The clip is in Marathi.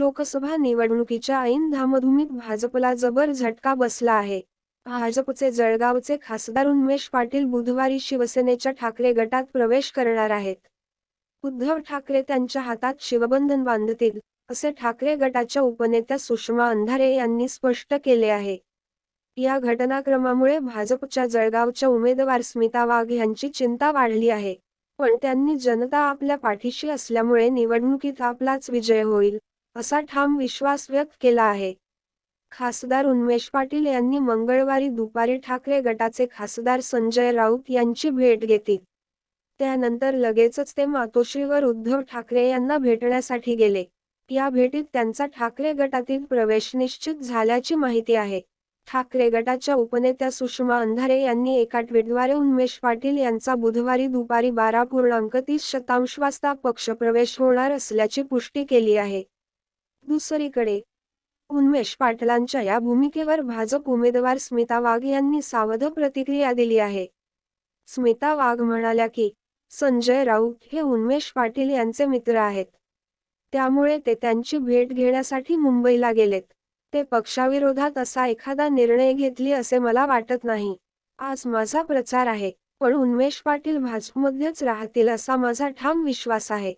लोकसभा निवडणुकीच्या ऐन धामधुमीत भाजपला जबर झटका बसला आहे. भाजपचे जळगावचे खासदार उन्मेष पाटील बुधवारी शिवसेनेच्या ठाकरे गटात प्रवेश करणार आहेत. उद्धव ठाकरे त्यांच्या हातात शिवबंधन बांधतील असे ठाकरे गटाच्या उपनेत्या सुषमा अंधारे यांनी स्पष्ट केले आहे. या घटनाक्रमामुळे भाजपच्या जळगावच्या उमेदवार स्मिता वाघ यांची चिंता वाढली आहे. पण त्यांनी जनता आपल्या पाठीशी असल्यामुळे निवडणुकीत आपलाच विजय होईल. असा ठाम विश्वास व्यक्त केला आहे. खासदार उन्मेष पाटील यांनी मंगळवारी दुपारी ठाकरे गटाचे खासदार संजय राऊत यांची भेट घेतली. त्यानंतर लगेचच ते मातोश्रीवर उद्धव ठाकरे यांना भेटण्यासाठी गेले. या भेटीत त्यांचा ठाकरे गटातील प्रवेश निश्चित झाल्याची माहिती आहे. ठाकरे गटाच्या उपनेत्या सुषमा अंधारे यांनी एका ट्विटद्वारे उन्मेष पाटील यांचा बुधवारी दुपारी बारा पूर्णांक तीस शतांश वाजता पक्षप्रवेश होणार असल्याची पुष्टी केली आहे. दुसरीकडे उन्मेष पाटलांच्या या भूमिकेवर भाजप उमेदवार स्मिता वाघ यांनी सावध प्रतिक्रिया दिली आहे. स्मिता वाघ म्हणाल्या की संजय राऊत हे उन्मेष पाटील यांचे मित्र आहेत. त्यामुळे ते त्यांची भेट घेण्यासाठी मुंबईला गेलेत. ते पक्षाविरोधात असा एखादा निर्णय घेतली असे मला वाटत नाही. आज माझा प्रचार आहे पण उन्मेष पाटील भाजपमध्येच राहतील असा माझा ठाम विश्वास आहे.